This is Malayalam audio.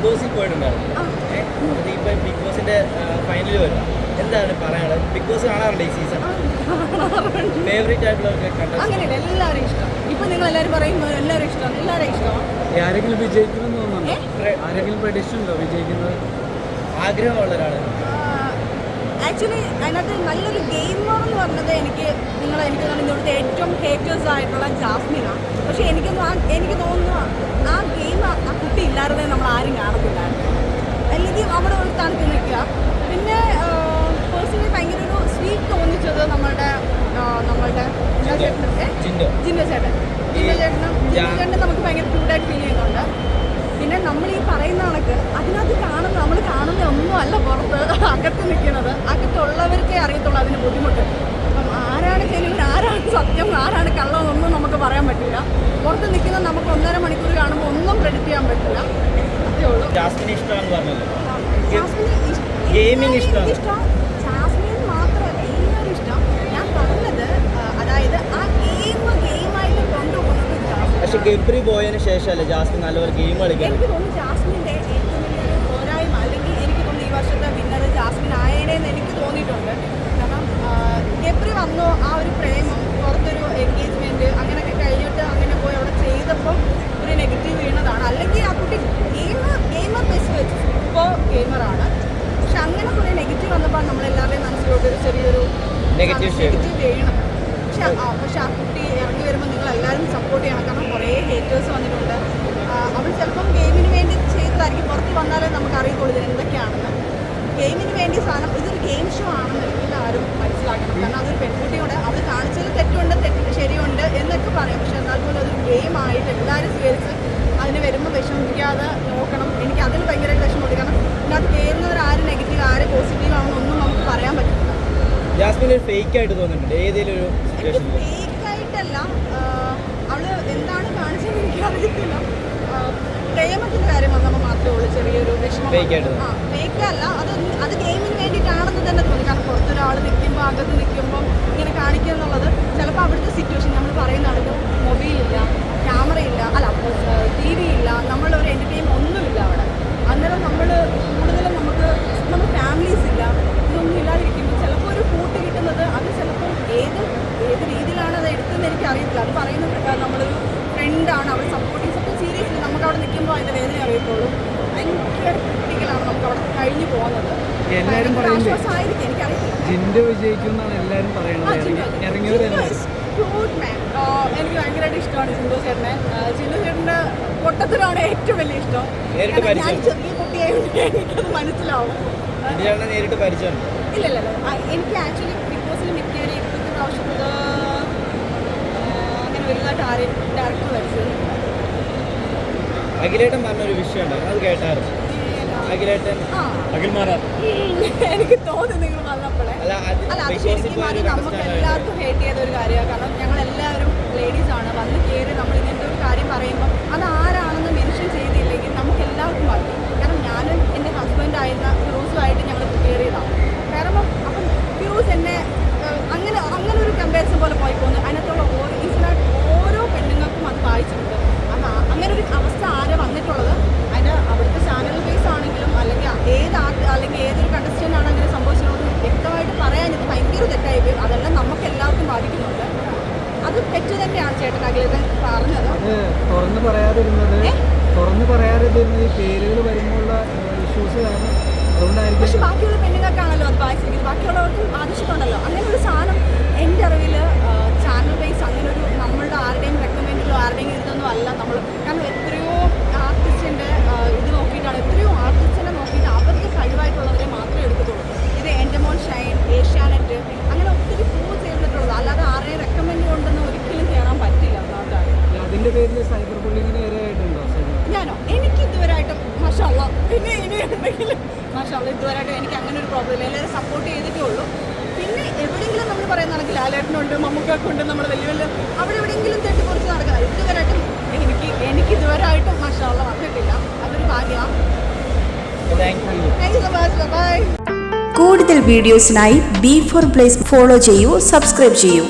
ബിഗ് ബോസിൽ പോയിട്ടുണ്ടായിരുന്നു. ഇപ്പൊ ബിഗ് ബോസിന്റെ ഫൈനൽ വരും. എന്താണ് പറയാനുള്ളത്? ബിഗ് ബോസ് കാണാറുണ്ട് ഈ സീസൺ ഫേവറേറ്റ് ആയിട്ടുള്ള അങ്ങനെയല്ല എല്ലാവരും ഇഷ്ടം. ഇപ്പൊ നിങ്ങൾ എല്ലാവരും പറയുമ്പോൾ എല്ലാവരും ഇഷ്ടം എല്ലാവരും ഇഷ്ടമാണ് ആരെങ്കിലും വിജയിക്കുമെന്ന് ആരെങ്കിലും പ്രഡിക്ഷൻ ഉണ്ടോ വിജയിക്കുന്നത്? ആഗ്രഹമുള്ള ഒരാൾ. ആക്ച്വലി അതിനകത്ത് നല്ലൊരു ഗെയിമർ എന്ന് പറഞ്ഞത് എനിക്ക് നിങ്ങൾ എനിക്ക് തോന്നുന്നു ഇവിടുത്തെ ഏറ്റവും ഹേറ്റേഴ്സ് ആയിട്ടുള്ള ജാസ്മിനാണ്. പക്ഷേ എനിക്ക് എനിക്ക് തോന്നുന്നു ആ ഗെയിം ആ കുട്ടി ഇല്ലാതെ നമ്മൾ ആരും കാണത്തില്ലായിരുന്നു അല്ലെങ്കിൽ അവിടെ ഒരു തണുത്ത് നിൽക്കുക പിന്നെ പേഴ്സണലി ഭയങ്കര ഒരു സ്വീറ്റ് തോന്നിച്ചത് നമ്മളുടെ ആ, നമ്മളുടെ ജിൻഡോ ചേട്ടൻ ഏ? ജിൻഡോ. ചേട്ടൻ. ജിൻഡോ ചേട്ടനും ജിൻഡോ ചേട്ടൻ നമുക്ക് ഭയങ്കര ക്യൂട്ടായിട്ട് ഫീൽ ചെയ്യുന്നുണ്ട്. പിന്നെ നമ്മൾ ഈ പറയുന്ന കണക്ക് അതിനകത്ത് കാണുന്ന നമ്മൾ കാണുന്ന ഒന്നും അല്ല പുറത്ത് അകത്ത് നിൽക്കുന്നത്. അകത്തുള്ളവർക്കേ അറിയത്തുള്ളൂ അതിന് ബുദ്ധിമുട്ട്. അപ്പം ആരാണ് ജനുവിൻ ആരാണ് സത്യം? ആരാണ് കള്ളം ഒന്നും നമുക്ക് പറയാൻ പറ്റില്ല. പുറത്ത് നിൽക്കുന്ന നമുക്ക് ഒന്നര മണിക്കൂർ കാണുമ്പോൾ ഒന്നും പ്രെഡിക്റ്റ് ചെയ്യാൻ പറ്റില്ല. അതേ ഉള്ളൂ. ജാസ്മിനെ ഇഷ്ടമാണെന്ന് പറഞ്ഞല്ലോ. ജാസ്മിന് ഇഷ്ടമാണ്. ഇഷ്ടം ഗബ്രി പോയതിന് ശേഷമല്ലേ ജാസ്മിൻ നല്ലൊരു ഗെയിം കളിക്കുന്നത്? എനിക്ക് തോന്നുന്നു ജാസ്മിന്റെ ഏറ്റവും വലിയൊരു പോരായ്മ അല്ലെങ്കിൽ എനിക്ക് തോന്നുന്നു ഈ വർഷത്തെ വിന്നർ ജാസ്മിൻ ആയേനെന്ന് എനിക്ക് തോന്നിയിട്ടുണ്ട്. കാരണം ആ, ഗബ്രി വന്നു ആ ഒരു പ്രേമം പുറത്തൊരു എൻഗേജ്മെന്റ് അങ്ങനെയൊക്കെ കഴിഞ്ഞിട്ട് അങ്ങനെ പോയി അവിടെ ചെയ്തപ്പോൾ ഒരു നെഗറ്റീവ് വീണതാണ്. അല്ലെങ്കിൽ ആ കുട്ടി ഗെയിമർ ഗെയിമർ ബേസ് വെച്ച് ഇപ്പോൾ ഗെയിമറാണ് പക്ഷെ അങ്ങനെ കുറേ നെഗറ്റീവ് വന്നപ്പോൾ നമ്മളെല്ലാവരുടെയും മനസ്സിലോട്ട് ഒരു ചെറിയൊരു നെഗറ്റീവ് വീണം പക്ഷെ ആ പക്ഷെ ആ കുട്ടി ഇറങ്ങി വരുമ്പോൾ നിങ്ങൾ എല്ലാവരും സപ്പോർട്ട് ചെയ്യണം കാരണം കുറേ ഹേറ്റേഴ്സ് വന്നിട്ടുണ്ട് ആ, അവൾ ചിലപ്പം ഗെയിമിന് വേണ്ടി ചെയ്തതായിരിക്കും പുറത്ത് വന്നാലേ നമുക്ക് അറിയത്തുള്ളൂ ഇത് എന്തൊക്കെയാണെന്ന് ഗെയിമിന് സാധനം ഇതൊരു ഗെയിം ഷോ ആണെന്ന് എല്ലാവരും മനസ്സിലാക്കണം. കാരണം അതൊരു പെൺകുട്ടിയോട് അവർ കാണിച്ചതിൽ തെറ്റുണ്ട് തെറ്റ് ശരിയുണ്ട് എന്നൊക്കെ പറയും. പക്ഷെ എന്നാൽ പോലും അതൊരു ഗെയിം ആയിട്ട് എല്ലാവരും സ്വീകരിച്ച് അതിന് വരുമ്പോൾ വിഷമിക്കാതെ നോക്കണം. എനിക്ക് അതിൽ ഭയങ്കര വിഷമമുണ്ട്. കാരണം ഇതിനകത്ത് കയറുന്നവർ ആര് നെഗറ്റീവ് ആര് പോസിറ്റീവ് ആണെന്നൊന്നും നമുക്ക് പറയാൻ പറ്റില്ല. ജാസ്മിൻ ഒരു ഫേക്ക് ആയിട്ട് തോന്നുന്നുണ്ട്. ഏതെങ്കിലും ഒരു ഫേക്ക് ആയിട്ടല്ല അവൾ എന്താണ് കാണിച്ചതെന്ന് എനിക്ക് അറിയത്തില്ല പ്രേമത്തിന്റെ കാര്യം വന്നപ്പോൾ മാത്രമേ ഉള്ളൂ ചെറിയൊരു വിഷമം ആ ഫേക്ക് അല്ല. അത് അത് ഗെയിമിന് വേണ്ടിയിട്ടാണെന്ന് തന്നെ തോന്നി. കാരണം പുറത്തൊരാൾ നിൽക്കുമ്പോൾ അകത്ത് നിൽക്കുമ്പോൾ ഇങ്ങനെ കാണിക്കുക എന്നുള്ളത് ചിലപ്പോൾ അവിടുത്തെ സിറ്റുവേഷൻ നമ്മൾ പറയുന്നതാണ് മൊബൈലില്ല ക്യാമറ ഇല്ല അല്ല ടി വി ഇല്ല നമ്മളൊരു എന്റർടൈൻമെന്റ് ഒന്നുമില്ല അവിടെ അന്നേരം നമ്മൾ കൂടുതലും നമുക്ക് നമ്മൾ ഫാമിലീസ് ഇല്ല ഇതൊന്നും ഇല്ലാതിരിക്കുമ്പോൾ ചിലപ്പോൾ ഒരു കൂട്ട് കിട്ടുന്നത് അത് ചിലപ്പോൾ ഏത് ഏത് രീതിയിലാണ് അത് എടുത്തതെന്ന് എനിക്ക് അറിയത്തില്ല അത് പറയുന്നത് നമ്മളൊരു ഫ്രണ്ടാണ് അവൾ സപ്പോർട്ട് ചെയ്യും സപ്പോർട്ട് സീരിയസ്ലി നമുക്ക് അവിടെ നിൽക്കുമ്പോൾ അതിന്റെ വേദന അറിയത്തുള്ളൂ ഭയങ്കര ക്രിട്ടിക്കലാണ് നമുക്ക് അവിടെ കഴിഞ്ഞു ഭയങ്കര പറയുന്നത് ജിൻഡോ വിജയിക്കും എന്നാണ് എല്ലാവരും പറയുന്നത് ജിൻഡോ. ഇറങ്ങി- ഇറങ്ങിയവരെല്ലാവരും ജിൻഡോ is cute man. ആ, എനിക്ക് ഭയങ്കരമായിട്ട് ഇഷ്ടമാണ് ചിന്തു ചേട്ടനെ. ആ, ചേട്ടന്റെ ചേട്ടന്റെ പൊട്ടത്തിലാണ് ഏറ്റവും വലിയ ഇഷ്ടം. ഞാൻ. ചെറിയ എനിക്കത് മനസ്സിലാവും. നേരിട്ട് ഇല്ല ഇല്ല. എനിക്ക് ആക്ച്വലി ബിഗ് ബോസിൽ മിക്കവരെ ഇപ്പോഴത്തെ അങ്ങനെ വലുതായിട്ട് ആരെയും ഡയറക്റ്റ് വരച്ചത്. അഖിലേട്ടൻ പറഞ്ഞൊരു വിഷയം ഉണ്ടായിരുന്നു അത് കേട്ടായിരുന്നു. അഖിലേട്ടൻ. എനിക്ക് തോന്നുന്നു നിങ്ങൾ വന്നപ്പോഴേ. അല്ല അത് ശരിക്കും അത് നമുക്ക് എല്ലാവർക്കും ഹേറ്റ് ചെയ്ത ഒരു കാര്യമാണ്. കാരണം ഞങ്ങൾ എല്ലാവരും ലേഡീസ് ആണ്. വന്ന് കയറി നമ്മൾ ഇങ്ങനത്തെ ഒരു കാര്യം പറയുമ്പോൾ അത് ആരാണെന്ന് മെൻഷൻ ചെയ്തില്ലെങ്കിൽ നമുക്ക് എല്ലാവർക്കും മതി. കാരണം ഞാനും എന്റെ ഹസ്ബൻഡായിരുന്ന ഫിറൂസുമായിട്ട് ഇത് ഭയങ്കര തെറ്റായി പോയി. അതെല്ലാം നമുക്ക് എല്ലാവർക്കും ബാധിക്കുന്നുണ്ട്. അത് തെറ്റ് തന്നെയാണ് ചേട്ടൻ അഖിലേട്ടൻ പറഞ്ഞത്. തുറന്ന് പറയാതിരുന്നത്? തുറന്ന് പറയാതിരുന്നത് ഈ പേരുകൾ വരുമ്പോഴുള്ള ഇഷ്യൂസ് കാരണം പക്ഷെ ബാക്കിയുള്ള പെണ്ണുങ്ങൾക്കാണല്ലോ അത് ബാധിച്ചിരിക്കുന്നത്. ബാക്കിയുള്ളവർക്കും ബാധിച്ചിട്ടുണ്ടല്ലോ അങ്ങനെ ഒരു സാധനം എന്റെ അറിവിൽ ഞാനോ? എനിക്ക് ഇതുവരായിട്ടും മഷാള്ള പിന്നെ ഇനി ഉണ്ടെങ്കിൽ മഷാള്ള ഇതുവരായിട്ടും എനിക്ക് അങ്ങനെ ഒരു പ്രോബ്ലം ഇല്ല. എല്ലാവരും സപ്പോർട്ട് ചെയ്തിട്ടേ ഉള്ളൂ. പിന്നെ എവിടെയെങ്കിലും നമ്മൾ പറയുന്നതാണെങ്കിൽ ലാലേട്ടനുണ്ട് മമ്മൂക്കൊക്കെ ഉണ്ട് നമ്മൾ വലിയ വലിയ അവിടെ എവിടെയെങ്കിലും തെറ്റ് കുറച്ച് നടക്കാം ഇതുവരായിട്ടും എനിക്ക് എനിക്ക് ഇതുവരായിട്ടും മഷാള്ള വന്നിട്ടില്ല. അതൊരു ഭാഗ്യമാണ് കൂടുതൽ വീഡിയോസിനായി ബി ഫോർ പ്ലേസ് ഫോളോ ചെയ്യൂ സബ്സ്ക്രൈബ് ചെയ്യൂ.